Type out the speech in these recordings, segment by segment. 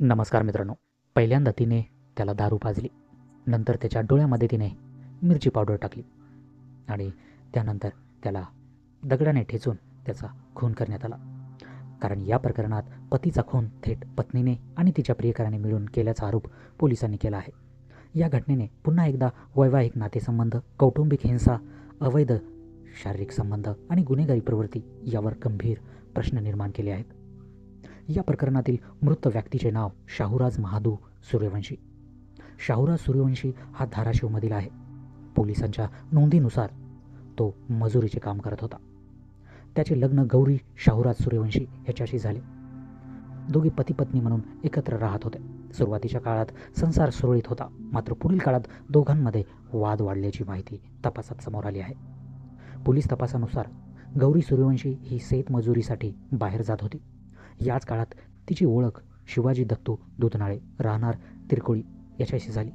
नमस्कार मित्रांनो. पहिल्यांदा तिने त्याला दारू पाजली. नंतर त्याच्या डोळ्यामध्ये तिने मिरची पावडर टाकली. आणि त्यानंतर त्याला दगडाने ठेचून त्याचा खून करण्यात आला. कारण या प्रकरणात पतीचा खून थेट पत्नीने आणि तिच्या प्रियकराने मिळून केल्याचा आरोप पोलिसांनी केला आहे. या घटनेने पुन्हा एकदा वैवाहिक नातेसंबंध कौटुंबिक हिंसा अवैध शारीरिक संबंध आणि गुन्हेगारी प्रवृत्ती यावर गंभीर प्रश्न निर्माण केले आहेत. या प्रकरणातील मृत व्यक्तीचे नाव शाहूराज महादू सूर्यवंशी. शाहूराज सूर्यवंशी हा धाराशिवमधील आहे. पोलिसांच्या नोंदीनुसार तो मजुरीचे काम करत होता. त्याचे लग्न गौरी शाहूराज सूर्यवंशी ह्याच्याशी झाले. दोघे पती पत्नी म्हणून एकत्र राहत होते. सुरुवातीच्या काळात संसार सुरळीत होता. मात्र पुढील काळात दोघांमध्ये वाद वाढल्याची माहिती तपासात समोर आली आहे. पोलीस तपासानुसार गौरी सूर्यवंशी ही शेतमजुरीसाठी बाहेर जात होती. याच काळात तिची ओळख शिवाजी दत्तू दुधनाळे राहणार तिरकोळी याच्याशी झाली.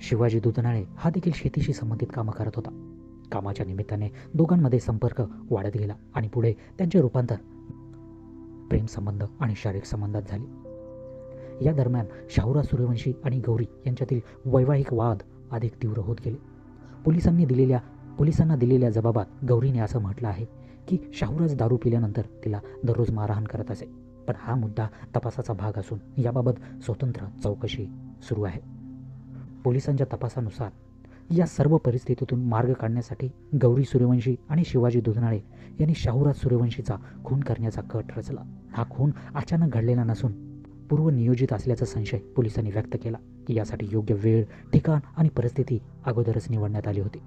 शिवाजी दुधनाळे हा देखील शेतीशी संबंधित कामं करत होता. कामाच्या निमित्ताने दोघांमध्ये संपर्क वाढत गेला आणि पुढे त्यांचे रूपांतर प्रेम संबंध आणि शारीरिक संबंधात झाले. या दरम्यान शाहूरा सूर्यवंशी आणि गौरी यांच्यातील वैवाहिक वाद अधिक तीव्र होत गेले. पोलिसांनी दिलेल्या पोलिसांना दिलेल्या जबाबात गौरीने असं म्हटलं आहे की शाहूराज दारू पिल्यानंतर तिला दररोज मारहाण करत असे. पण हा मुद्दा तपासाचा भाग असून याबाबत स्वतंत्र चौकशी सुरू आहे. पोलिसांच्या तपासानुसार या सर्व परिस्थितीतून मार्ग काढण्यासाठी गौरी सूर्यवंशी आणि शिवाजी दुधनाळे यांनी शाहूराज सूर्यवंशीचा खून करण्याचा कट रचला. हा खून अचानक घडलेला नसून पूर्वनियोजित असल्याचा संशय पोलिसांनी व्यक्त केला की यासाठी योग्य वेळ ठिकाण आणि परिस्थिती अगोदरच निवडण्यात आली होती.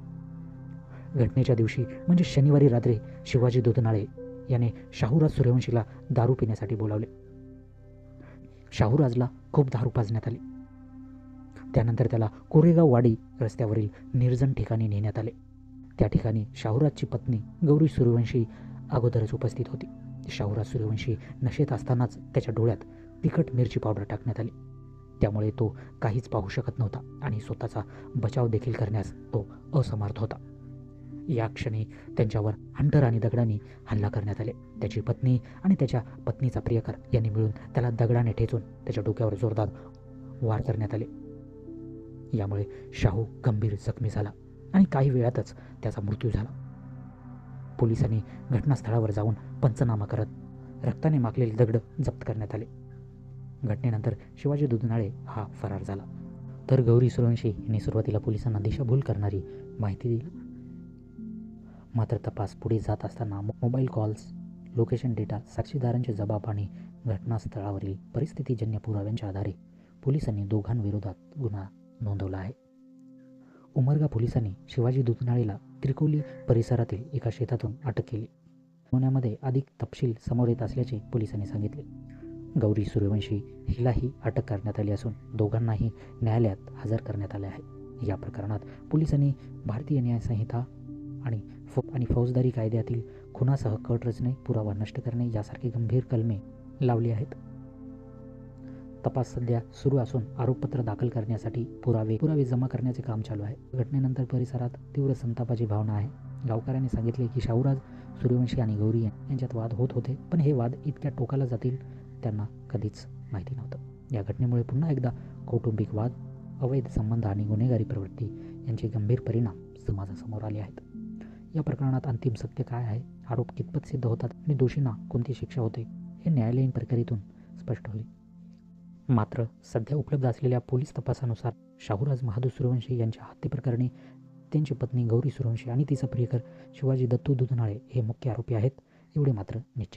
घटनेच्या दिवशी म्हणजे शनिवारी रात्री शिवाजी दुधनाळे याने शाहूराज सूर्यवंशीला दारू पिण्यासाठी बोलावले. शाहूराजला खूप दारू पाजण्यात आली. त्यानंतर त्याला कोरेगाव वाडी रस्त्यावरील निर्जन ठिकाणी नेण्यात आले. त्या ठिकाणी शाहूराजची पत्नी गौरी सूर्यवंशी अगोदरच उपस्थित होती. शाहूराज सूर्यवंशी नशेत असतानाच त्याच्या डोळ्यात तिखट मिरची पावडर टाकण्यात आली. त्यामुळे तो काहीच पाहू शकत नव्हता आणि स्वतःचा बचाव देखील करण्यास तो असमर्थ होता. या क्षणी त्यांच्यावर हंटर आणि दगडांनी हल्ला करण्यात आले. त्याची पत्नी आणि त्याच्या पत्नीचा प्रियकर यांनी मिळून त्याला दगडाने ठेचून त्याच्या डोक्यावर जोरदार वार करण्यात आले. यामुळे शाहू गंभीर जखमी झाला आणि काही वेळातच त्याचा मृत्यू झाला. पोलिसांनी घटनास्थळावर जाऊन पंचनामा करत रक्ताने माखलेले दगड जप्त करण्यात आले. घटनेनंतर शिवाजी दुधनाळे हा फरार झाला. तर गौरी सुरवंशी यांनी सुरुवातीला पोलिसांना दिशाभूल करणारी माहिती दिली. मात्र तपास पुढे जात असताना मोबाईल कॉल्स लोकेशन डेटा साक्षीदारांचे जबाब आणि घटनास्थळावरील परिस्थितीजन्य पुराव्यांच्या आधारे पोलिसांनी दोघांविरोधात गुन्हा नोंदवला आहे. उमरगा पोलिसांनी शिवाजी दुधनाळेला त्रिकोली परिसरातील एका शेतातून अटक केली. गुन्ह्यामध्ये अधिक तपशील समोर येत असल्याचे पोलिसांनी सांगितले. गौरी सूर्यवंशी हिलाही अटक करण्यात आली असून दोघांनाही न्यायालयात हजर करण्यात आले आहे. या प्रकरणात पोलिसांनी भारतीय न्यायसंहिता आणि आणि फौजदारी कायद्यातील खुनासह कट रचणे पुरावा नष्ट करणे यासारखी गंभीर कलमे लावली आहेत. तपास सध्या सुरू असून आरोपपत्र दाखल करण्यासाठी पुरावे पुरावे जमा करण्याचे काम चालू आहे. घटनेनंतर परिसरात तीव्र संतापाची भावना आहे. गावकऱ्यांनी सांगितले की शाहूराज सूर्यवंशी आणि गौरी यांच्यात वाद होत होते पण हे वाद इतक्या टोकाला जातील त्यांना कधीच माहिती नव्हतं. या घटनेमुळे पुन्हा एकदा कौटुंबिक वाद अवैध संबंध आणि गुन्हेगारी प्रवृत्ती यांचे गंभीर परिणाम समाजासमोर आले आहेत. या प्रकरणात अंतिम सत्य काय आहे? आरोप कितपत सिद्ध होतात आणि दोषींना कोणती शिक्षा होते? हे न्यायालयीन प्रक्रियेतून स्पष्ट होईल. मात्र सध्या उपलब्ध असलेल्या पोलीस तपासानुसार शाहूराज महादू सूर्यवंशी यांच्या हत्येप्रकरणी त्यांची पत्नी गौरी सूर्यवंशी आणि तिचा प्रियकर शिवाजी दत्तू दुधनाळे हे मुख्य आरोपी आहेत एवढे मात्र निश्चित.